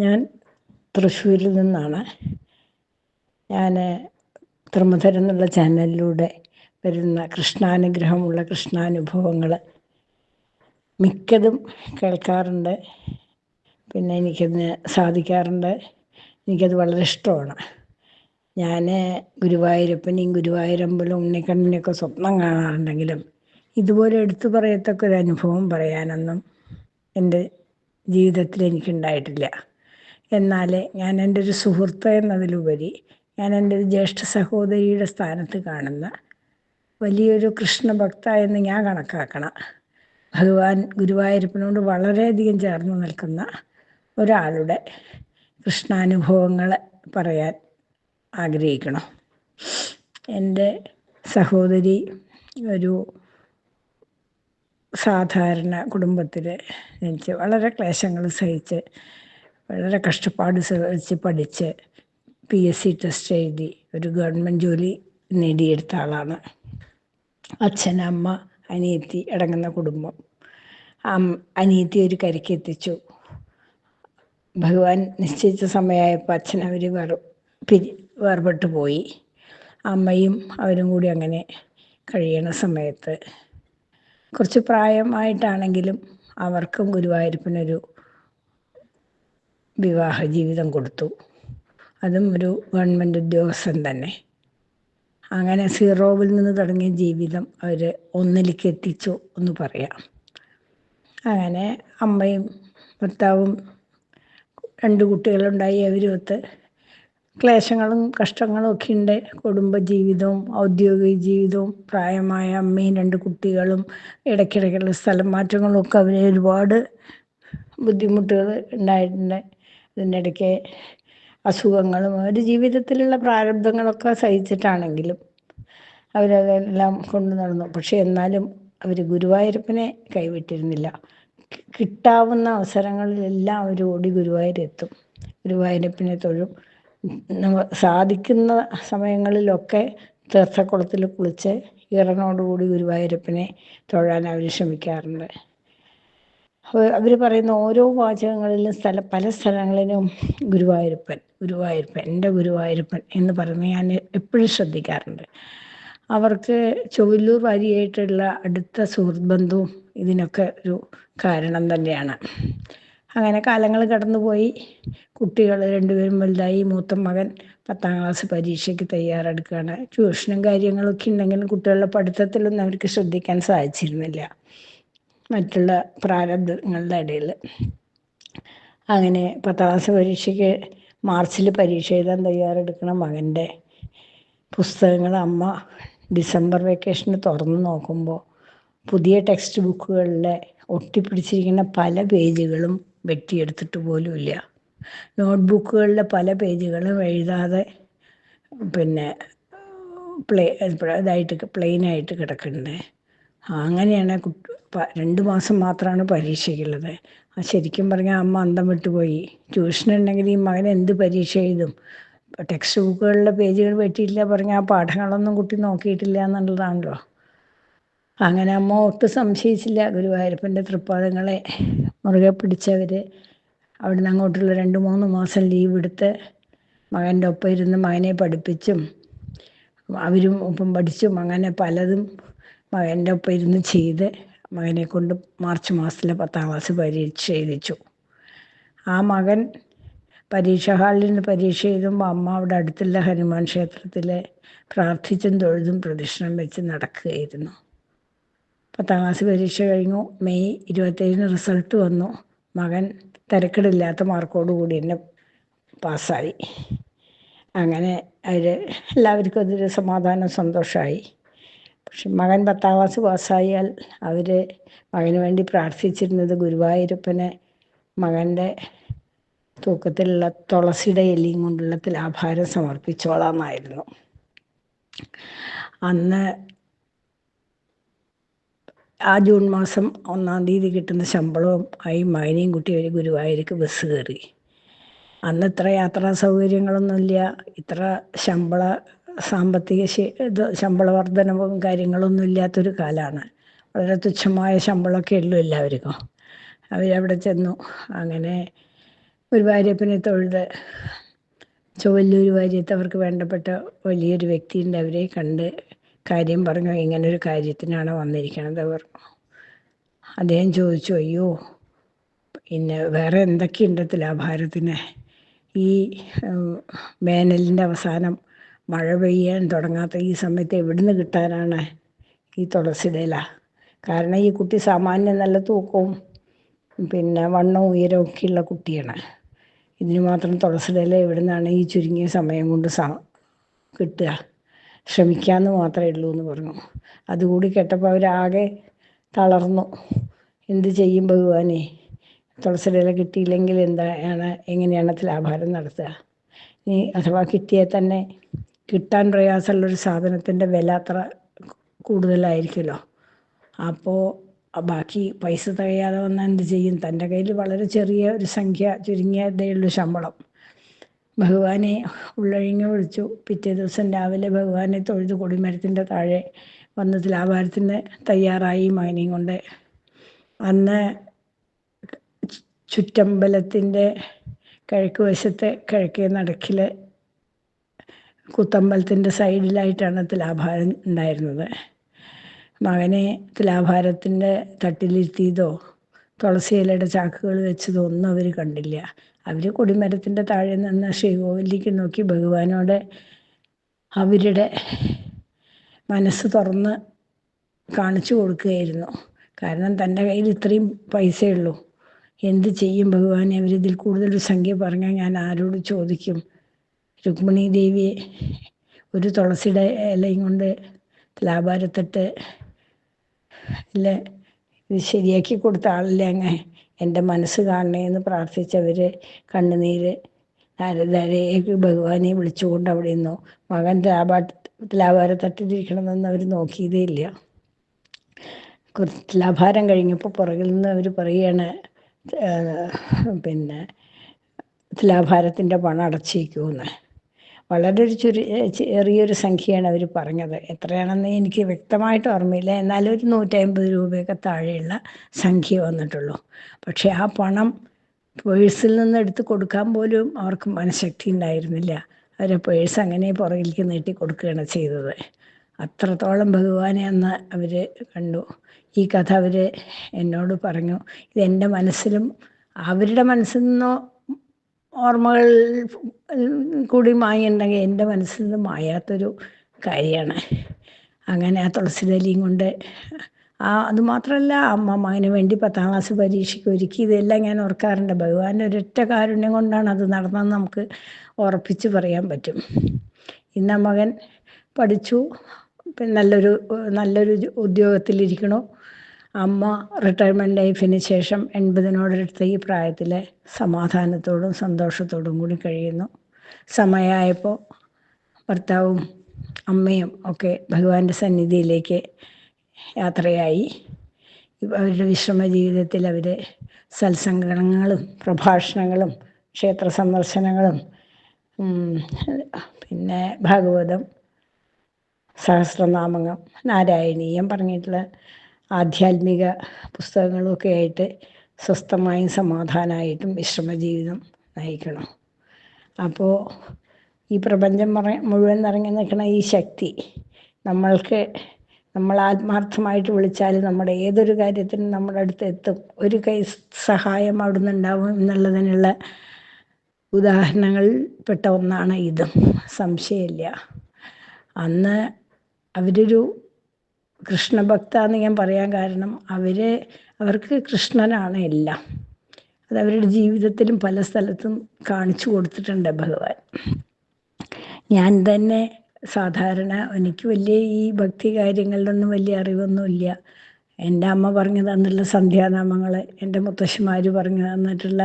ഞാൻ തൃശ്ശൂരിൽ നിന്നാണ്. ഞാൻ ധർമ്മധരം എന്നുള്ള ചാനലിലൂടെ വരുന്ന കൃഷ്ണാനുഗ്രഹമുള്ള കൃഷ്ണാനുഭവങ്ങൾ മിക്കതും കേൾക്കാറുണ്ട്. പിന്നെ എനിക്കതിന് സാധിക്കാറുണ്ട്. എനിക്കത് വളരെ ഇഷ്ടമാണ്. ഞാൻ ഗുരുവായൂരപ്പനെയും ഗുരുവായൂരമ്പലും ഉണ്ണിക്കണ്ണിനെയൊക്കെ സ്വപ്നം കാണാറുണ്ടെങ്കിലും ഇതുപോലെ എടുത്തു പറയത്തക്ക ഒരു അനുഭവം പറയാനൊന്നും എന്റെ ജീവിതത്തിൽ എനിക്കുണ്ടായിട്ടില്ല. എന്നാൽ ഞാൻ എന്റെ ഒരു സുഹൃത്ത് എന്നതിലുപരി ഞാൻ എന്റെ ഒരു ജ്യേഷ്ഠ സഹോദരിയുടെ സ്ഥാനത്ത് കാണുന്ന വലിയൊരു കൃഷ്ണഭക്ത എന്ന് ഞാൻ കണക്കാക്കണം. ഭഗവാൻ ഗുരുവായൂരപ്പനോട് വളരെയധികം ചേർന്ന് നിൽക്കുന്ന ഒരാളുടെ കൃഷ്ണാനുഭവങ്ങൾ പറയാൻ ആഗ്രഹിക്കണം. എന്റെ സഹോദരി ഒരു സാധാരണ കുടുംബത്തിൽ ജനിച്ച് വളരെ ക്ലേശങ്ങൾ സഹിച്ച് വളരെ കഷ്ടപ്പാട് സഹിച്ച് പഠിച്ച് പി എസ് സി ടെസ്റ്റ് എഴുതി ഒരു ഗവൺമെന്റ് ജോലി നേടിയെടുത്ത ആളാണ്. അച്ഛൻ അമ്മ അനിയത്തി അടങ്ങുന്ന കുടുംബം. അനിയത്തി ഒരു കരയ്ക്ക് എത്തിച്ചു. ഭഗവാൻ നിശ്ചയിച്ച സമയമായപ്പോൾ അച്ഛൻ അവർ വേർ പിരി വേർപെട്ടു പോയി. അമ്മയും അവരും കൂടി അങ്ങനെ കഴിയണ സമയത്ത് കുറച്ച് പ്രായമായിട്ടാണെങ്കിലും അവർക്കും ഗുരുവായൂരപ്പനൊരു വിവാഹ ജീവിതം കൊടുത്തു. അതും ഒരു ഗവൺമെന്റ് ഉദ്യോഗസ്ഥൻ തന്നെ. അങ്ങനെ സീറോവിൽ നിന്ന് തുടങ്ങിയ ജീവിതം അവർ ഒന്നിലേക്ക് എത്തിച്ചു എന്ന് പറയാം. അങ്ങനെ അമ്മയും ഭർത്താവും രണ്ട് കുട്ടികളുണ്ടായി. അവരുമൊത്ത് ക്ലേശങ്ങളും കഷ്ടങ്ങളും ഒക്കെ ഉണ്ട്. കുടുംബ ജീവിതവും ഔദ്യോഗിക ജീവിതവും പ്രായമായ അമ്മയും രണ്ട് കുട്ടികളും ഇടയ്ക്കിടയ്ക്കുള്ള സ്ഥലം മാറ്റങ്ങളും ഒക്കെ അവരെ ഒരുപാട് ബുദ്ധിമുട്ടുകൾ ഉണ്ടായിട്ടുണ്ട്. ഇതിന്റെ ഇടയ്ക്ക് അസുഖങ്ങളും അവരുടെ ജീവിതത്തിലുള്ള പ്രാരബ്ധങ്ങളൊക്കെ സഹിച്ചിട്ടാണെങ്കിലും അവരതെല്ലാം കൊണ്ടു നടന്നു. പക്ഷെ എന്നാലും അവർ ഗുരുവായൂരപ്പനെ കൈവിട്ടിരുന്നില്ല. കിട്ടാവുന്ന അവസരങ്ങളിലെല്ലാം അവർ ഓടി ഗുരുവായൂരെത്തും. ഗുരുവായൂരപ്പനെ തൊഴും. സാധിക്കുന്ന സമയങ്ങളിലൊക്കെ തീർത്ഥക്കുളത്തിൽ കുളിച്ച് ഇറനോടുകൂടി ഗുരുവായൂരപ്പനെ തൊഴാൻ അവർ ശ്രമിക്കാറുണ്ട്. അവർ പറയുന്ന ഓരോ വാചകങ്ങളിലും സ്ഥല പല സ്ഥലങ്ങളിലും ഗുരുവായൂരപ്പൻ ഗുരുവായൂരപ്പൻ എന്റെ ഗുരുവായൂരപ്പൻ എന്ന് പറഞ്ഞ് ഞാൻ എപ്പോഴും ശ്രദ്ധിക്കാറുണ്ട്. അവർക്ക് ചൊവ്വല്ലൂർ വാരിയായിട്ടുള്ള അടുത്ത സുഹൃത്ത് ബന്ധവും ഇതിനൊക്കെ ഒരു കാരണം തന്നെയാണ്. അങ്ങനെ കാലങ്ങൾ കടന്നുപോയി. കുട്ടികൾ രണ്ടുപേരും വലുതായി. മൂത്ത മകൻ പത്താം ക്ലാസ് പരീക്ഷയ്ക്ക് തയ്യാറെടുക്കുകയാണ്. ട്യൂഷനും കാര്യങ്ങളൊക്കെ ഉണ്ടെങ്കിലും കുട്ടികളുടെ പഠിത്തത്തിലൊന്നും അവർക്ക് ശ്രദ്ധിക്കാൻ സാധിച്ചിരുന്നില്ല. മറ്റുള്ള പ്രാരബ്ധങ്ങളുടെ ഇടയിൽ. അങ്ങനെ പത്താം ക്ലാസ് പരീക്ഷയ്ക്ക് മാർച്ചിൽ പരീക്ഷ എഴുതാൻ തയ്യാറെടുക്കണം മകന്റെ പുസ്തകങ്ങൾ അമ്മ ഡിസംബർ വെക്കേഷന് തുറന്ന് നോക്കുമ്പോൾ പുതിയ ടെക്സ്റ്റ് ബുക്കുകളിലെ ഒട്ടിപ്പിടിച്ചിരിക്കുന്ന പല പേജുകളും വെട്ടിയെടുത്തിട്ട് പോലുമില്ല നോട്ട്ബുക്കുകളിലെ പല പേജുകളും എഴുതാതെ പിന്നെ പ്ലേ ഇതായിട്ട് പ്ലെയിനായിട്ട് കിടക്കുന്നുണ്ട്. അങ്ങനെയാണ് രണ്ട് മാസം മാത്രമാണ് പരീക്ഷയ്ക്കുള്ളത്. ആ ശരിക്കും പറഞ്ഞാൽ അമ്മ അന്തം വിട്ടുപോയി. ട്യൂഷൻ ഉണ്ടെങ്കിൽ ഈ മകൻ എന്ത് പരീക്ഷ എഴുതും? ടെക്സ്റ്റ് ബുക്കുകളിലെ പേജുകൾ പറ്റിയിട്ടില്ല പറഞ്ഞാൽ ആ പാഠങ്ങളൊന്നും കുട്ടി നോക്കിയിട്ടില്ല എന്നുള്ളതാണല്ലോ. അങ്ങനെ അമ്മ ഒട്ടും സംശയിച്ചില്ല. ഗുരുവായൂരപ്പന്റെ തൃപ്പാദങ്ങളെ മുറുകെ പിടിച്ചവർ അവിടുന്ന് അങ്ങോട്ടുള്ള രണ്ട് മൂന്ന് മാസം ലീവ് എടുത്ത് മകന്റെ ഒപ്പം ഇരുന്ന് മകനെ പഠിപ്പിച്ചും അവരും ഒപ്പം പഠിച്ചും അങ്ങനെ പലതും മകന്റെ ഒപ്പം ഇരുന്ന് ചെയ്ത് മകനെ കൊണ്ട് മാർച്ച് മാസത്തിലെ പത്താം ക്ലാസ് പരീക്ഷ എഴുതിച്ചു. ആ മകൻ പരീക്ഷാ ഹാളിൽ നിന്ന് പരീക്ഷ എഴുതുമ്പോൾ അമ്മ അവിടെ അടുത്തുള്ള ഹനുമാൻ ക്ഷേത്രത്തിൽ പ്രാർത്ഥിച്ചും തൊഴുതും പ്രദക്ഷിണം വെച്ച് നടക്കുകയായിരുന്നു. പത്താം ക്ലാസ് പരീക്ഷ കഴിഞ്ഞു. മെയ് ഇരുപത്തേഴിന് റിസൾട്ട് വന്നു. മകൻ തിരക്കിടില്ലാത്ത മാർക്കോട് കൂടി എന്നെ പാസ്സായി. അങ്ങനെ അവർ എല്ലാവർക്കും അതൊരു സമാധാനം സന്തോഷമായി. പക്ഷെ മകൻ പത്താം ക്ലാസ് പാസ്സായാൽ അവർ മകന് വേണ്ടി പ്രാർത്ഥിച്ചിരുന്നത് ഗുരുവായൂരപ്പനെ മകന്റെ തൂക്കത്തിലുള്ള തുളസിയുടെ എലിയും കൊണ്ടുള്ള തുലാഭാരം സമർപ്പിച്ചോളാമായിരുന്നു. അന്ന് ആ ജൂൺ മാസം ഒന്നാം തീയതി കിട്ടുന്ന ശമ്പളവും ആയി മകനെയും കുട്ടി ഒരു ഗുരുവായൂർക്ക് ബസ് കയറി. അന്ന് ഇത്ര യാത്രാ സൗകര്യങ്ങളൊന്നുമില്ല ഇത്ര ശമ്പള സാമ്പത്തിക ശമ്പള വർധനവും കാര്യങ്ങളൊന്നും ഇല്ലാത്തൊരു കാലമാണ് വളരെ തുച്ഛമായ ശമ്പളമൊക്കെ ഉള്ളൂ എല്ലാവർക്കും. അവരവിടെ ചെന്നു. അങ്ങനെ ഒരു ഗുരുവായൂരപ്പനെ തൊഴുത് ചൊവ്വല്ലൂർ വാര്യത്ത് അവർക്ക് വേണ്ടപ്പെട്ട വലിയൊരു വ്യക്തിയുണ്ട്. അവരെ കണ്ട് കാര്യം പറഞ്ഞു. ഇങ്ങനൊരു കാര്യത്തിനാണ് വന്നിരിക്കണത് അവർ. അദ്ദേഹം ചോദിച്ചു അയ്യോ പിന്നെ വേറെ എന്തൊക്കെയുണ്ട് തുലാഭാരത്തിന് ഈ വേനലിന്റെ അവസാനം മഴ പെയ്യാൻ തുടങ്ങാത്ത ഈ സമയത്ത് എവിടുന്ന് കിട്ടാനാണ് ഈ തുളസിയില കാരണം ഈ കുട്ടി സാമാന്യം നല്ല തൂക്കവും പിന്നെ വണ്ണവും ഉയരവും ഉള്ള കുട്ടിയാണ്. ഇതിന് മാത്രം തുളസിയില എവിടെ നിന്നാണ് ഈ ചുരുങ്ങിയ സമയം കൊണ്ട് സാ കിട്ടുക? ശ്രമിക്കാമെന്ന് മാത്രമേ ഉള്ളൂ എന്ന് പറഞ്ഞു. അതുകൂടി കേട്ടപ്പോൾ അവരാകെ തളർന്നു. എന്ത് ചെയ്യും ഭഗവാനെ? തുളസിയില കിട്ടിയില്ലെങ്കിൽ എന്താണ് എങ്ങനെയാണ് ലാഭാരം നടത്തുക? ഇനി അഥവാ കിട്ടിയാൽ തന്നെ കിട്ടാൻ പ്രയാസമുള്ളൊരു സാധനത്തിന്റെ വില അത്ര കൂടുതലായിരിക്കുമല്ലോ. അപ്പോൾ ബാക്കി പൈസ തികയാതെ വന്നാൽ എന്ത് ചെയ്യും? തന്റെ കയ്യിൽ വളരെ ചെറിയ ഒരു സംഖ്യ ചുരുങ്ങിയതേ ഉള്ളൂ ശമ്പളം. ഭഗവാനെ ഉള്ളഴിഞ്ഞ് വിളിച്ചു പിറ്റേ ദിവസം രാവിലെ ഭഗവാനെ തൊഴുത് കൊടിമരത്തിന്റെ താഴെ വന്ന് തുലാഭാരത്തിന് തയ്യാറായി മകനെയും കൊണ്ട്. അന്ന് ചുറ്റമ്പലത്തിന്റെ കിഴക്ക് വശത്തെ കിഴക്കേ നടക്കിൽ കുത്തമ്പലത്തിന്റെ സൈഡിലായിട്ടാണ് തുലാഭാരം ഉണ്ടായിരുന്നത്. മകനെ തുലാഭാരത്തിന്റെ തട്ടിലിരുത്തിയതോ തുളസി ഇലയുടെ ചാക്കുകൾ വെച്ചതോ ഒന്നും അവർ കണ്ടില്ല. അവർ കൊടിമരത്തിന്റെ താഴെ നിന്ന് ശ്രീകോവിലേക്ക് നോക്കി ഭഗവാനോടെ അവരുടെ മനസ്സ് തുറന്ന് കാണിച്ചു കൊടുക്കുകയായിരുന്നു. കാരണം തന്റെ കയ്യിൽ ഇത്രയും പൈസയുള്ളൂ. എന്ത് ചെയ്യും ഭഗവാനെ? അവരിതിൽ കൂടുതൽ സംഖ്യ പറഞ്ഞാൽ ഞാൻ ആരോട് ചോദിക്കും? രുക്മിണി ദേവി ഒരു തുളസിയുടെ ഇലയും കൊണ്ട് ലാഭാരത്തിട്ട് ഇല്ല ഇത് ശരിയാക്കി കൊടുത്ത ആളല്ലേ അങ്ങ്? എന്റെ മനസ്സ് കാണണേ എന്ന് പ്രാർത്ഥിച്ചവർ കണ്ണുനീര് നാരദരേക്ക് ഭഗവാനെ വിളിച്ചുകൊണ്ട് അവിടെ നിന്നു. മകൻ ലാഭാ ലാഭാരത്തട്ടിലിരിക്കണമെന്ന് അവർ നോക്കിയതേ ഇല്ല. ലാഭാരം കഴിഞ്ഞപ്പോൾ പുറകിൽ നിന്ന് അവർ പറയുകയാണ് പിന്നെ തുലാഭാരത്തിന്റെ പണം അടച്ചേക്കുമെന്ന് വളരെ ഒരു ചുരു ചെറിയൊരു സംഖ്യയാണ് അവർ പറഞ്ഞത്. എത്രയാണെന്ന് എനിക്ക് വ്യക്തമായിട്ട് ഓർമ്മയില്ല. എന്നാലും ഒരു നൂറ്റമ്പത് രൂപയൊക്കെ താഴെയുള്ള സംഖ്യ വന്നിട്ടുള്ളൂ. പക്ഷേ ആ പണം പേഴ്സിൽ നിന്ന് എടുത്ത് കൊടുക്കാൻ പോലും അവർക്ക് മനഃശക്തി ഉണ്ടായിരുന്നില്ല. അവരെ പേഴ്സ് അങ്ങനെ പുറകിലേക്ക് നീട്ടി കൊടുക്കുകയാണ് ചെയ്തത്. അത്രത്തോളം ഭഗവാനെ അന്ന് അവർ കണ്ടു. ഈ കഥ അവർ എന്നോട് പറഞ്ഞു. ഇത് എന്റെ മനസ്സിലും അവരുടെ മനസ്സിൽ നിന്നോ ഓർമ്മകൾ കൂടി മായുണ്ടെങ്കിൽ എന്റെ മനസ്സിൽ നിന്ന് മായാത്തൊരു കാര്യമാണ്. അങ്ങനെ ആ തുളസിദലിയും കൊണ്ട് ആ അതുമാത്രമല്ല അമ്മ മകന് വേണ്ടി പത്താം ക്ലാസ് പരീക്ഷയ്ക്ക് ഒരുക്കി ഇതെല്ലാം ഞാൻ ഓർക്കാറുണ്ട്. ഭഗവാന്റെ ഒരൊറ്റ കാരുണ്യം കൊണ്ടാണ് അത് നടന്നതെന്ന് നമുക്ക് ഉറപ്പിച്ച് പറയാൻ പറ്റും. ഇന്ന മകൻ പഠിച്ചു നല്ലൊരു നല്ലൊരു ഉദ്യോഗത്തിലിരിക്കണു. അമ്മ റിട്ടയർമെന്റ് ലൈഫിന് ശേഷം എൺപതിനോടടുത്ത ഈ പ്രായത്തിൽ സമാധാനത്തോടും സന്തോഷത്തോടും കൂടി കഴിയുന്നു. സമയമായപ്പോൾ ഭർത്താവും അമ്മയും ഒക്കെ ഭഗവാന്റെ സന്നിധിയിലേക്ക് യാത്രയായി. അവരുടെ വിശ്രമ ജീവിതത്തിൽ അവർ സത്സംഗങ്ങളും പ്രഭാഷണങ്ങളും ക്ഷേത്ര സന്ദർശനങ്ങളും പിന്നെ ഭാഗവതം സഹസ്രനാമങ്ങൾ നാരായണീയം പറഞ്ഞിട്ടുള്ള ആധ്യാത്മിക പുസ്തകങ്ങളൊക്കെ ആയിട്ട് സ്വസ്ഥമായും സമാധാനമായിട്ടും വിശ്രമ ജീവിതം നയിക്കണം. അപ്പോൾ ഈ പ്രപഞ്ചം പറ മുഴുവൻ നിറങ്ങി നിൽക്കുന്ന ഈ ശക്തി നമ്മൾക്ക് നമ്മൾ ആത്മാർത്ഥമായിട്ട് വിളിച്ചാൽ നമ്മുടെ ഏതൊരു കാര്യത്തിനും നമ്മുടെ അടുത്ത് എത്തും. ഒരു കൈ സഹായം അവിടുന്ന് ഉണ്ടാവും എന്നുള്ളതിനുള്ള ഉദാഹരണങ്ങളിൽപ്പെട്ട ഒന്നാണ് ഇതും. സംശയമില്ല. അന്ന് അവരൊരു കൃഷ്ണഭക്ത എന്ന് ഞാൻ പറയാൻ കാരണം അവർ അവർക്ക് കൃഷ്ണനാണ് എല്ലാം. അത് അവരുടെ ജീവിതത്തിലും പല സ്ഥലത്തും കാണിച്ചു കൊടുത്തിട്ടുണ്ട് ഭഗവാൻ. ഞാൻ തന്നെ സാധാരണ എനിക്ക് വലിയ ഈ ഭക്തി കാര്യങ്ങളിലൊന്നും വലിയ അറിവൊന്നുമില്ല. എന്റെ അമ്മ പറഞ്ഞു തന്നിട്ടുള്ള സന്ധ്യാനാമങ്ങൾ എന്റെ മുത്തശ്ശിമാർ പറഞ്ഞു തന്നിട്ടുള്ള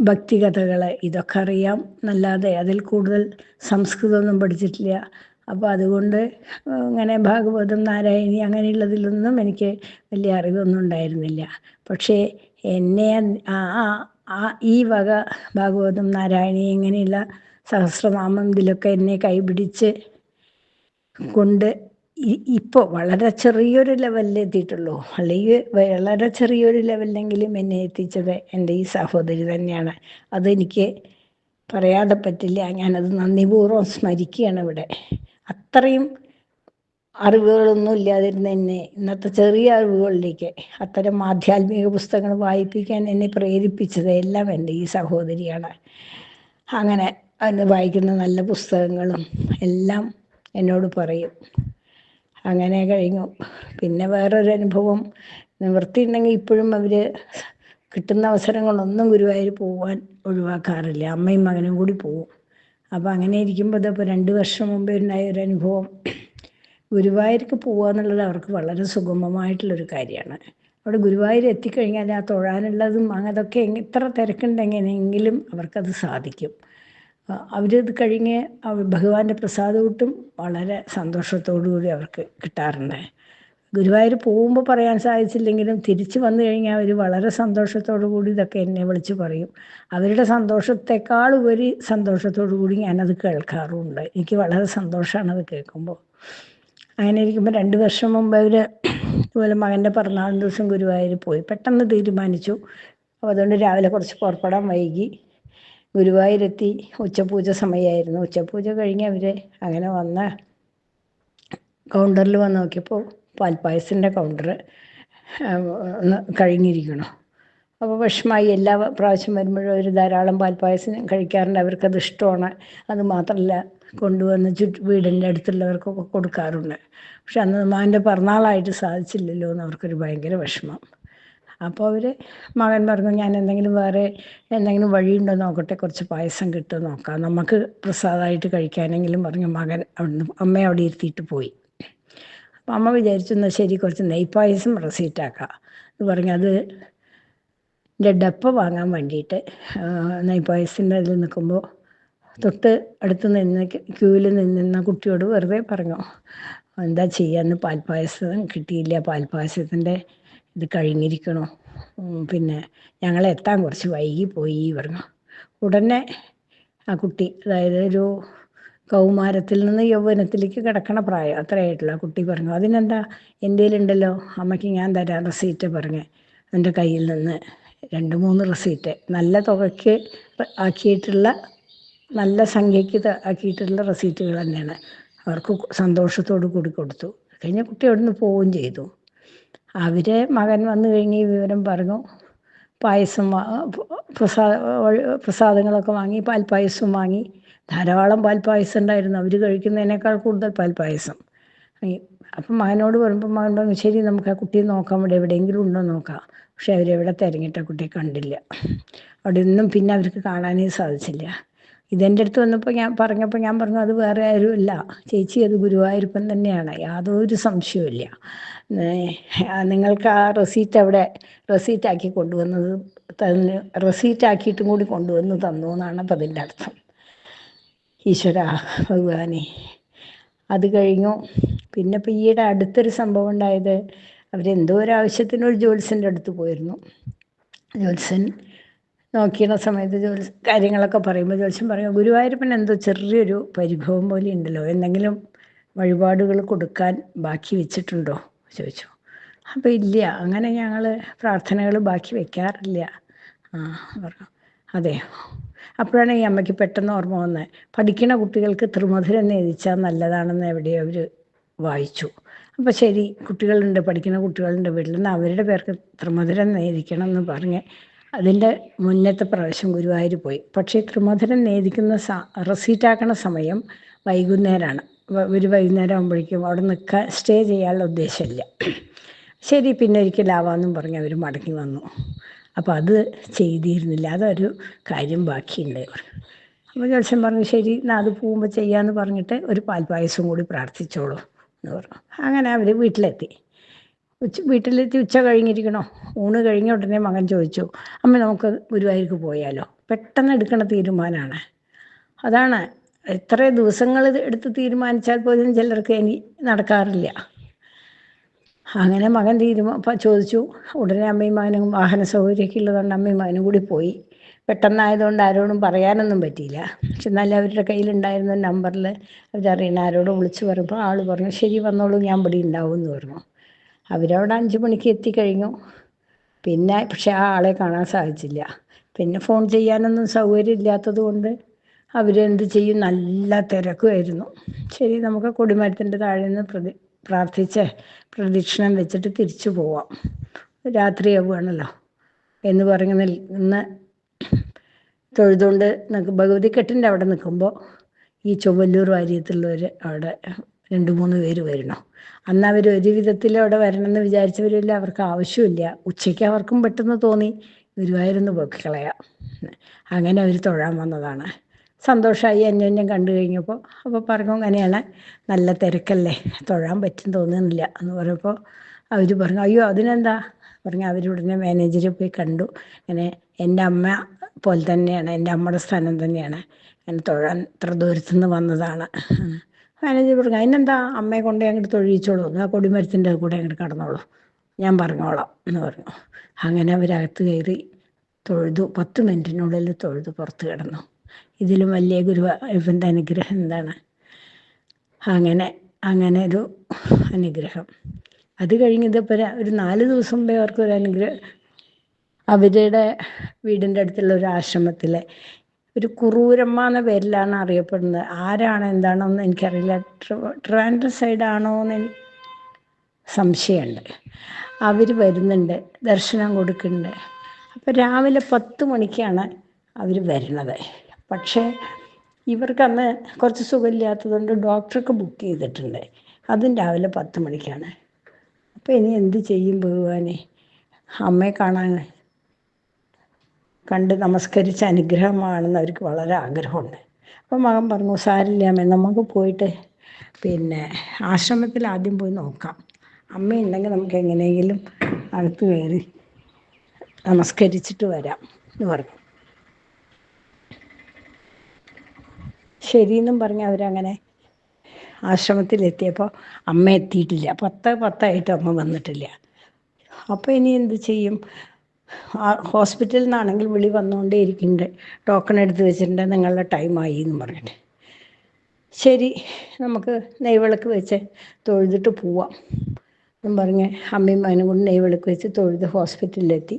ഭക്തി കഥകൾ ഇതൊക്കെ അറിയാം. എന്നല്ലാതെ അതിൽ കൂടുതൽ സംസ്കൃതമൊന്നും പഠിച്ചിട്ടില്ല. അപ്പോൾ അതുകൊണ്ട് ഇങ്ങനെ ഭാഗവതം നാരായണി അങ്ങനെയുള്ളതിലൊന്നും എനിക്ക് വലിയ അറിവൊന്നും ഉണ്ടായിരുന്നില്ല. പക്ഷേ എന്നെ ആ ഈ വക ഭാഗവതം നാരായണി ഇങ്ങനെയുള്ള സഹസ്രനാമം ഇതിലൊക്കെ എന്നെ കൈപിടിച്ച് കൊണ്ട് ഇപ്പോൾ വളരെ ചെറിയൊരു ലെവലിൽ എത്തിയിട്ടുള്ളൂ. അല്ലെങ്കിൽ വളരെ ചെറിയൊരു ലെവലിലെങ്കിലും എന്നെ എത്തിച്ചത് എന്റെ ഈ സഹോദരി തന്നെയാണ്. അതെനിക്ക് പറയാതെ പറ്റില്ല. ഞാനത് നന്ദിപൂർവം സ്മരിക്കുകയാണ് ഇവിടെ. അത്രയും അറിവുകളൊന്നും ഇല്ലാതിരുന്ന എന്നെ ഇന്നത്തെ ചെറിയ അറിവുകളിലേക്ക് അത്തരം ആധ്യാത്മിക പുസ്തകങ്ങൾ വായിപ്പിക്കാൻ എന്നെ പ്രേരിപ്പിച്ചത് എല്ലാം എന്റെ ഈ സഹോദരിയാണ്. അങ്ങനെ അതിന് വായിക്കുന്ന നല്ല പുസ്തകങ്ങളും എല്ലാം എന്നോട് പറയും. അങ്ങനെ കഴിഞ്ഞു. പിന്നെ വേറൊരു അനുഭവം നിവൃത്തി ഉണ്ടെങ്കിൽ ഇപ്പോഴും അവർ കിട്ടുന്ന അവസരങ്ങളൊന്നും ഗുരുവായൂർ പോവാൻ ഒഴിവാക്കാറില്ല. അമ്മയും മകനും കൂടി പോവും. അപ്പോൾ അങ്ങനെ ഇരിക്കുമ്പോൾ ഇതിപ്പോൾ രണ്ട് വർഷം മുമ്പേ ഉണ്ടായ ഒരു അനുഭവം. ഗുരുവായൂർക്ക് പോകുക എന്നുള്ളത് അവർക്ക് വളരെ സുഗമമായിട്ടുള്ളൊരു കാര്യമാണ്. അവിടെ ഗുരുവായൂർ എത്തിക്കഴിഞ്ഞാൽ ആ തൊഴാനുള്ളതും അങ്ങനതൊക്കെ എത്ര തിരക്കുണ്ടെങ്ങനെയെങ്കിലും അവർക്കത് സാധിക്കും. അവരത് കഴിഞ്ഞ് ഭഗവാന്റെ പ്രസാദം കിട്ടും വളരെ സന്തോഷത്തോടു കൂടി അവർക്ക് കിട്ടാറുണ്ട്. ഗുരുവായൂർ പോകുമ്പോൾ പറയാൻ സാധിച്ചില്ലെങ്കിലും തിരിച്ചു വന്നു കഴിഞ്ഞാൽ അവർ വളരെ സന്തോഷത്തോടു കൂടി ഇതൊക്കെ എന്നെ വിളിച്ച് പറയും. അവരുടെ സന്തോഷത്തെക്കാൾ ഉപരി സന്തോഷത്തോടു കൂടി ഞാനത് കേൾക്കാറുമുണ്ട്. എനിക്ക് വളരെ സന്തോഷമാണ് അത് കേൾക്കുമ്പോൾ അങ്ങനെ ഇരിക്കുമ്പോൾ രണ്ട് വർഷം മുമ്പ് അവർ ഇതുപോലെ മകന്റെ പിറന്നാൾ ദിവസം ഗുരുവായൂർ പോയി. പെട്ടെന്ന് തീരുമാനിച്ചു. അപ്പോൾ അതുകൊണ്ട് രാവിലെ കുറച്ച് പുറപ്പെടാൻ വൈകി. ഗുരുവായൂരെത്തി. ഉച്ചപൂജ സമയമായിരുന്നു ഉച്ചപൂജ കഴിഞ്ഞ് അവർ അങ്ങനെ വന്ന കൗണ്ടറിൽ വന്ന് നോക്കിയപ്പോൾ പാൽപ്പായസത്തിന്റെ കൗണ്ടർ ഒന്ന് കഴിഞ്ഞിരിക്കണം അപ്പോൾ വിഷമായി എല്ലാ പ്രാവശ്യം വരുമ്പോഴും അവർ ധാരാളം പാൽപ്പായസം കഴിക്കാറുണ്ട്. അവർക്കത് ഇഷ്ടമാണ്. അത് മാത്രമല്ല കൊണ്ടുവന്ന് ചുറ്റ് വീടിന്റെ അടുത്തുള്ളവർക്കൊക്കെ കൊടുക്കാറുണ്ട്. പക്ഷെ അന്ന് മകന്റെ പിറന്നാളായിട്ട് സാധിച്ചില്ലല്ലോ എന്ന് അവർക്കൊരു ഭയങ്കര വിഷമം. അപ്പോൾ അവർ മകൻ പറഞ്ഞു ഞാൻ എന്തെങ്കിലും വേറെ എന്തെങ്കിലും വഴിയുണ്ടോ നോക്കട്ടെ കുറച്ച് പായസം കിട്ടുമോ നോക്കാം. നമുക്ക് പ്രസാദമായിട്ട് കഴിക്കാനെങ്കിലും പറഞ്ഞു. മകൻ അവിടുന്ന് അമ്മയെ അവിടെ ഇരുത്തിയിട്ട് പോയി. അമ്മ വിചാരിച്ചു എന്നാൽ ശരി കുറച്ച് നെയ്പായസം റെസീറ്റാക്കാം. എന്ന് അത് എന്റെ ഡപ്പ വാങ്ങാൻ വേണ്ടിയിട്ട് നെയ്പായസത്തിന്റെ അതിൽ നിൽക്കുമ്പോൾ തൊട്ട് അടുത്ത് നിന്ന് ക്യൂവിൽ നിന്നിരുന്ന കുട്ടിയോട് വെറുതെ പറഞ്ഞു എന്താ ചെയ്യാന്ന് പാൽപ്പായസം കിട്ടിയില്ല പാൽപ്പായസത്തിന്റെ ഇത് കഴിഞ്ഞിരിക്കണോ. പിന്നെ ഞങ്ങൾ എത്താൻ കുറച്ച് വൈകി പോയി പറഞ്ഞു. ഉടനെ ആ കുട്ടി അതായത് ഒരു കൗമാരത്തിൽ നിന്ന് യൗവനത്തിലേക്ക് കിടക്കണ പ്രായം അത്രയായിട്ടുള്ള കുട്ടി പറഞ്ഞു. അതിനെന്താ? എന്റെ ഉണ്ടല്ലോ അമ്മയ്ക്ക് ഞാൻ തരാം റെസീറ്റ് പറഞ്ഞ്. എന്റെ കയ്യിൽ നിന്ന് രണ്ട് മൂന്ന് റെസീറ്റ്. നല്ല തുകയ്ക്ക് ആക്കിയിട്ടുള്ള നല്ല സംഖ്യയ്ക്ക് ആക്കിയിട്ടുള്ള റെസീറ്റുകൾ തന്നെയാണ്. അവർക്ക് സന്തോഷത്തോടു കൂടി കൊടുത്തു. കഴിഞ്ഞ കുട്ടി അവിടുന്ന് പോവുകയും ചെയ്തു. അവരെ മകൻ വന്നു കഴിഞ്ഞ് വിവരം പറഞ്ഞു. പായസം പ്രസാദ പ്രസാദങ്ങളൊക്കെ വാങ്ങി പാൽപ്പായസം വാങ്ങി. ധാരാളം പാൽപ്പായസം ഉണ്ടായിരുന്നു. അവർ കഴിക്കുന്നതിനേക്കാൾ കൂടുതൽ പാൽപ്പായസം അപ്പം മകനോട് പറയുമ്പോൾ മകൻ പറഞ്ഞു ശരി നമുക്ക് ആ കുട്ടിയെ നോക്കാൻ ഇവിടെ എവിടെയെങ്കിലും ഉണ്ടോ നോക്കാം. പക്ഷെ അവരെവിടെ തിരഞ്ഞിട്ട് ആ കുട്ടിയെ കണ്ടില്ല. അവിടെ ഒന്നും പിന്നെ അവർക്ക് കാണാനേ സാധിച്ചില്ല. ഇതെന്റെ അടുത്ത് വന്നപ്പോൾ ഞാൻ പറഞ്ഞപ്പോൾ ഞാൻ പറഞ്ഞു അത് വേറെ ആരുമില്ല ചേച്ചി അത് ഗുരുവായൂരപ്പൻ തന്നെയാണ്. യാതൊരു സംശയവുമില്ല നിങ്ങൾക്ക് ആ റെസീറ്റ് അവിടെ റെസീറ്റാക്കി കൊണ്ടുവന്നത് തന്നു റെസീറ്റാക്കിയിട്ടും കൂടി കൊണ്ടുവന്ന് തന്നു എന്നാണ് അപ്പം അതിന്റെ അർത്ഥം. ഈശ്വര ഭഗവാനെ. അത് കഴിഞ്ഞു. പിന്നെ ഇപ്പം ഈയിടെ അടുത്തൊരു സംഭവം ഉണ്ടായത് അവരെന്തോ ഒരു ആവശ്യത്തിന് ഒരു ജോത്സ്യന്റെ അടുത്ത് പോയിരുന്നു. ജോൽസൻ നോക്കിയിരുന്ന സമയത്ത് ജോത്സ് കാര്യങ്ങളൊക്കെ പറയുമ്പോൾ ജോത്സ്യൻ പറയും ഗുരുവായൂരപ്പൻ എന്തോ ചെറിയൊരു പരിഭവം പോലെ ഉണ്ടല്ലോ. എന്തെങ്കിലും വഴിപാടുകൾ കൊടുക്കാൻ ബാക്കി വെച്ചിട്ടുണ്ടോ? ചോദിച്ചു. അപ്പോൾ ഇല്ല. അങ്ങനെ ഞങ്ങൾ പ്രാർത്ഥനകൾ ബാക്കി വെക്കാറില്ല. ആ പറഞ്ഞു. അതെ. അപ്പോഴാണ് ഈ അമ്മയ്ക്ക് പെട്ടെന്ന് ഓർമ്മ വന്നത് പഠിക്കുന്ന കുട്ടികൾക്ക് ത്രിമധുരം നേതിച്ചാൽ നല്ലതാണെന്ന് എവിടെയോ അവർ വായിച്ചു. അപ്പോൾ ശരി കുട്ടികളുണ്ട് പഠിക്കുന്ന കുട്ടികളുണ്ട് വീട്ടിൽ നിന്ന് അവരുടെ പേർക്ക് ത്രിമധുരം നേദിക്കണം എന്ന് പറഞ്ഞ് അതിന്റെ മുന്നത്തെ പ്രാവശ്യം ഗുരുവായൂർ പോയി. പക്ഷേ ത്രിമധുരം നേദിക്കുന്ന സ റെസീറ്റാക്കണ സമയം വൈകുന്നേരമാണ് ഒരു വൈകുന്നേരം ആകുമ്പോഴേക്കും അവിടെ നിൽക്കാൻ സ്റ്റേ ചെയ്യാനുള്ള ഉദ്ദേശമില്ല. ശരി പിന്നെ ഒരിക്കലാവാമെന്നും പറഞ്ഞ് അവർ മടങ്ങി വന്നു. അപ്പോൾ അത് ചെയ്തിരുന്നില്ല. അതൊരു കാര്യം ബാക്കിയുണ്ട്. അപ്പോൾ ജോത്സ്യം പറഞ്ഞു ശരി എന്നാൽ അത് പോകുമ്പോൾ ചെയ്യാമെന്ന് പറഞ്ഞിട്ട് ഒരു പാൽപ്പായസം കൂടി പ്രാർത്ഥിച്ചോളൂ എന്ന് പറഞ്ഞു. അങ്ങനെ അവർ വീട്ടിലെത്തി. ഉച്ച വീട്ടിലെത്തി ഉച്ച കഴിഞ്ഞിരിക്കണോ? ഊണ് കഴിഞ്ഞ ഉടനെ മകൻ ചോദിച്ചു അമ്മ നമുക്ക് ഗുരുവായൂർക്ക് പോയാലോ? പെട്ടെന്ന് എടുക്കണ തീരുമാനമാണ് അതാണ് എത്ര ദിവസങ്ങൾ എടുത്ത് തീരുമാനിച്ചാൽ പോലും ചിലർക്ക് ഇനി നടക്കാറില്ല. അങ്ങനെ മകൻ തീരുമാ ചോദിച്ചു. ഉടനെ അമ്മയും മകനും വാഹന സൗകര്യമൊക്കെ ഉള്ളതുകൊണ്ട് അമ്മയും മകനും കൂടി പോയി. പെട്ടെന്നായതുകൊണ്ട് ആരോടും പറയാനൊന്നും പറ്റിയില്ല. പക്ഷെ എന്നാലും അവരുടെ കയ്യിലുണ്ടായിരുന്ന നമ്പറിൽ അവരറിയണ ആരോടും വിളിച്ചു പറയുമ്പോൾ ആൾ പറഞ്ഞു ശരി വന്നോളൂ ഞാൻ ഇവിടെ ഉണ്ടാവും എന്ന് പറഞ്ഞു. അവരവിടെ അഞ്ച് മണിക്ക് എത്തിക്കഴിഞ്ഞു. പിന്നെ പക്ഷെ ആ ആളെ കാണാൻ സാധിച്ചില്ല. പിന്നെ ഫോൺ ചെയ്യാനൊന്നും സൗകര്യം ഇല്ലാത്തത് കൊണ്ട് അവരെന്ത് ചെയ്യും? നല്ല തിരക്കുമായിരുന്നു. ശരി നമുക്ക് കൊടിമരത്തിന്റെ താഴെ നിന്ന് പ്രതി പ്രാർത്ഥിച്ച് പ്രദക്ഷിണം വെച്ചിട്ട് തിരിച്ചു പോവാം. രാത്രിയാവുകയാണല്ലോ. എന്ന് പറഞ്ഞ് നിന്ന് തൊഴുതുകൊണ്ട് ഭഗവതി കെട്ടിന്റെ അവിടെ നിൽക്കുമ്പോൾ ഈ ചൊവ്വല്ലൂർ വാര്യത്തിലുള്ളവർ അവിടെ രണ്ട് മൂന്ന് പേര് വരണം. അന്ന് അവർ ഒരു വിധത്തിൽ അവിടെ വരണമെന്ന് വിചാരിച്ചവരില്ല അവർക്ക് ആവശ്യമില്ല. ഉച്ചയ്ക്ക് അവർക്കും പെട്ടെന്ന് തോന്നി ഗുരുവായൂരൊന്ന് പൊക്കിക്കളയാം. അങ്ങനെ അവർ തൊഴാൻ വന്നതാണ്. സന്തോഷമായി അന്യോന്യം കണ്ടു കഴിഞ്ഞപ്പോൾ അപ്പോൾ പറഞ്ഞു അങ്ങനെയാണ് നല്ല തിരക്കല്ലേ തൊഴാൻ പറ്റും തോന്നുന്നില്ല എന്ന് പറഞ്ഞപ്പോൾ അവർ പറഞ്ഞു അയ്യോ അതിനെന്താ? പറഞ്ഞു അവരുടനെ മാനേജറെ പോയി കണ്ടു അങ്ങനെ എന്റെ അമ്മ പോലെ തന്നെയാണ് എന്റെ അമ്മയുടെ സ്ഥാനം തന്നെയാണ് അങ്ങനെ തൊഴാൻ ഇത്ര ദൂരത്തു നിന്ന് വന്നതാണ്. മാനേജർ പറഞ്ഞു അതിനെന്താ അമ്മയെ കൊണ്ട് അങ്ങോട്ട് തൊഴിയിച്ചോളൂ ആ കൊടിമരത്തിന്റെ കൂടെ അങ്ങോട്ട് കടന്നോളൂ ഞാൻ പറഞ്ഞോളാം എന്ന് പറഞ്ഞു. അങ്ങനെ അവരകത്ത് കയറി തൊഴുതു പത്ത് മിനിറ്റിനുള്ളിൽ തൊഴുതു പുറത്ത് കിടന്നു. ഇതിലും വലിയ ഗുരുവായൂരപ്പന്റെ അനുഗ്രഹം എന്താണ്? അങ്ങനെ അങ്ങനെ ഒരു അനുഗ്രഹം. അത് കഴിഞ്ഞതിപ്പോൾ ഒരു നാല് ദിവസം മുമ്പേ അവർക്ക് ഒരു അനുഗ്രഹം അവരുടെ വീടിന്റെ അടുത്തുള്ള ഒരു ആശ്രമത്തിലെ ഒരു കുറൂരമ്മ എന്ന പേരിലാണ് അറിയപ്പെടുന്നത്. ആരാണ് എന്താണെന്ന് എനിക്കറിയില്ല. ട്രിവാൻഡ്രം സൈഡാണോ എന്ന് സംശയമുണ്ട്. അവർ വരുന്നുണ്ട് ദർശനം കൊടുക്കുന്നുണ്ട്. അപ്പോൾ രാവിലെ പത്ത് മണിക്കാണ് അവർ വരുന്നത്. പക്ഷേ ഇവർക്കന്ന് കുറച്ച് സുഖമില്ലാത്തതുകൊണ്ട് ഡോക്ടർക്ക് ബുക്ക് ചെയ്തിട്ടുണ്ട്. അതും രാവിലെ പത്ത് മണിക്കാണ്. അപ്പോൾ ഇനി എന്ത് ചെയ്യും ഭഗവാനെ? അമ്മയെ കാണാൻ കണ്ട് നമസ്കരിച്ച അനുഗ്രഹമാണെന്ന് അവർക്ക് വളരെ ആഗ്രഹമുണ്ട്. അപ്പോൾ മകൻ പറഞ്ഞു സാരില്ല അമ്മ നമുക്ക് പോയിട്ട് പിന്നെ ആശ്രമത്തിൽ ആദ്യം പോയി നോക്കാം. അമ്മയുണ്ടെങ്കിൽ നമുക്ക് എങ്ങനെയെങ്കിലും അടുത്ത് കയറി നമസ്കരിച്ചിട്ട് വരാം എന്ന് പറഞ്ഞു. ശരിയെന്നും പറഞ്ഞ് അവരങ്ങനെ ആശ്രമത്തിലെത്തിയപ്പോൾ അമ്മ എത്തിയിട്ടില്ല. പത്ത് പത്തായിട്ട് അമ്മ വന്നിട്ടില്ല. അപ്പോൾ ഇനി എന്ത് ചെയ്യും? ഹോസ്പിറ്റലിൽ നിന്നാണെങ്കിൽ വിളി വന്നുകൊണ്ടേ ഇരിക്കുന്നുണ്ട് ടോക്കൺ എടുത്ത് വെച്ചിട്ടുണ്ട്. നിങ്ങളുടെ ടൈമായി എന്ന് പറഞ്ഞിട്ട്. ശരി നമുക്ക് നെയ്വിളക്ക് വെച്ച് തൊഴുതിട്ട് പോവാം എന്നും പറഞ്ഞ് അമ്മയും മകനും കൊണ്ട് നെയ്വിളക്ക് വെച്ച് തൊഴുത് ഹോസ്പിറ്റലിലെത്തി.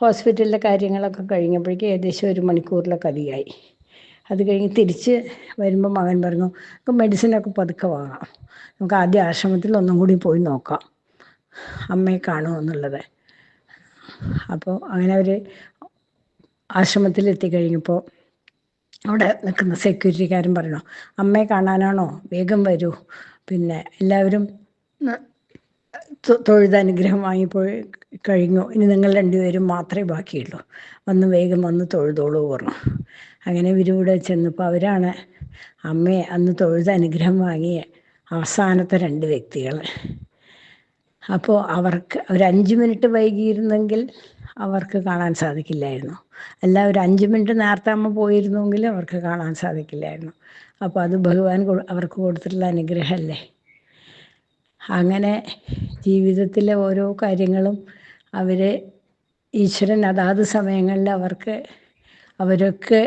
ഹോസ്പിറ്റലിലെ കാര്യങ്ങളൊക്കെ കഴിഞ്ഞപ്പോഴേക്കും ഏകദേശം ഒരു മണിക്കൂറിലൊക്കെ അധികമായി അത് കഴിഞ്ഞ് തിരിച്ച് വരുമ്പോൾ മകൻ പറഞ്ഞു നമുക്ക് മെഡിസിനൊക്കെ പതുക്കെ വാങ്ങാം. നമുക്ക് ആദ്യം ആശ്രമത്തിൽ ഒന്നും കൂടി പോയി നോക്കാം. അമ്മയെ കാണുമോ എന്നുള്ളത്. അപ്പോൾ അങ്ങനെ അവർ ആശ്രമത്തിൽ എത്തിക്കഴിഞ്ഞപ്പോൾ അവിടെ നിൽക്കുന്ന സെക്യൂരിറ്റിക്കാരൻ പറഞ്ഞു അമ്മയെ കാണാനാണോ? വേഗം വരൂ. പിന്നെ എല്ലാവരും തൊഴുതനുഗ്രഹം വാങ്ങിപ്പോയി കഴിഞ്ഞു. ഇനി നിങ്ങൾ രണ്ടുപേരും മാത്രമേ ബാക്കിയുള്ളൂ. വന്ന് വേഗം വന്ന് തൊഴുതോളൂ പറഞ്ഞു. അങ്ങനെ ഇവരിവിടെ ചെന്നപ്പോൾ അവരാണ് അമ്മയെ അന്ന് തൊഴുത അനുഗ്രഹം വാങ്ങിയ അവസാനത്തെ രണ്ട് വ്യക്തികൾ അപ്പോൾ അവർക്ക് ഒരു അഞ്ച് മിനിറ്റ് വൈകിയിരുന്നെങ്കിൽ അവർക്ക് കാണാൻ സാധിക്കില്ലായിരുന്നു. അല്ല ഒരു അഞ്ച് മിനിറ്റ് നേരത്തെ അമ്മ പോയിരുന്നെങ്കിൽ അവർക്ക് കാണാൻ സാധിക്കില്ലായിരുന്നു. അപ്പോൾ അത് ഭഗവാൻ അവർക്ക് കൊടുത്തിട്ടുള്ള അനുഗ്രഹമല്ലേ? അങ്ങനെ ജീവിതത്തിലെ ഓരോ കാര്യങ്ങളും അവർ ഈശ്വരൻ അതാത് സമയങ്ങളിൽ അവർക്ക് അവരൊക്കെ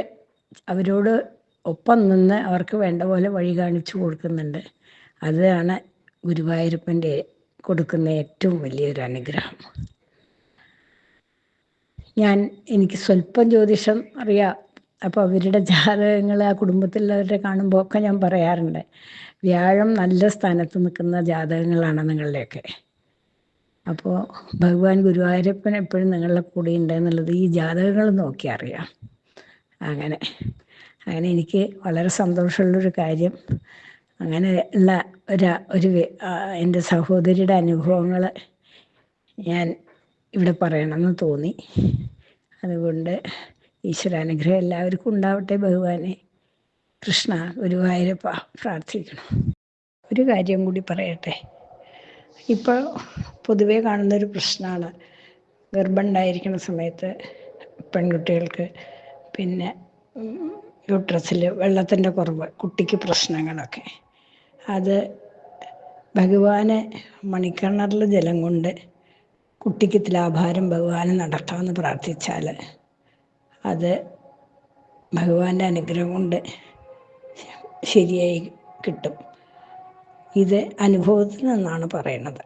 അവരോട് ഒപ്പം നിന്ന് അവർക്ക് വേണ്ട പോലെ വഴി കാണിച്ചു കൊടുക്കുന്നുണ്ട്. അതാണ് ഗുരുവായൂരപ്പന്റെ കൊടുക്കുന്ന ഏറ്റവും വലിയൊരു അനുഗ്രഹം. ഞാൻ എനിക്ക് സ്വല്പം ജ്യോതിഷം അറിയാം. അപ്പോൾ അവരുടെ ജാതകങ്ങൾ ആ കുടുംബത്തിലുള്ളവരുടെ കാണുമ്പോൾ ഒക്കെ ഞാൻ പറയാറുണ്ട്. വ്യാഴം നല്ല സ്ഥാനത്ത് നിൽക്കുന്ന ജാതകങ്ങളാണ് നിങ്ങളുടെയൊക്കെ. അപ്പോൾ ഭഗവാൻ ഗുരുവായൂരപ്പൻ എപ്പോഴും നിങ്ങളുടെ കൂടെ ഉണ്ട് എന്നുള്ളത് ഈ ജാതകങ്ങൾ നോക്കി അറിയാം അങ്ങനെ. അങ്ങനെ എനിക്ക് വളരെ സന്തോഷമുള്ളൊരു കാര്യം. അങ്ങനെ ഉള്ള ഒരു ഒരു എന്റെ സഹോദരിയുടെ അനുഭവങ്ങൾ ഞാൻ ഇവിടെ പറയണമെന്ന് തോന്നി. അതുകൊണ്ട് ഈശ്വരാനുഗ്രഹം എല്ലാവർക്കും ഉണ്ടാവട്ടെ ഭഗവാനെ. കൃഷ്ണ ഗുരുവായൂരപ്പ പ്രാർത്ഥിക്കണം. ഒരു കാര്യം കൂടി പറയട്ടെ. ഇപ്പോൾ പൊതുവേ കാണുന്നൊരു പ്രശ്നമാണ്. ഗർഭമുണ്ടായിരിക്കുന്ന സമയത്ത് പെൺകുട്ടികൾക്ക് പിന്നെ യൂട്രസിൽ വെള്ളത്തിന്റെ കുറവ് കുട്ടിക്ക് പ്രശ്നങ്ങളൊക്കെ. അത് ഭഗവാനെ മണിക്കണ്ണറിൽ ജലം കൊണ്ട് കുട്ടിക്ക് തിലാഭാരം ഭഗവാനെ നടത്താമെന്ന് പ്രാർത്ഥിച്ചാൽ അത് ഭഗവാന്റെ അനുഗ്രഹം കൊണ്ട് ശരിയായി കിട്ടും. ഇത് അനുഭവത്തിൽ നിന്നാണ് പറയുന്നത്.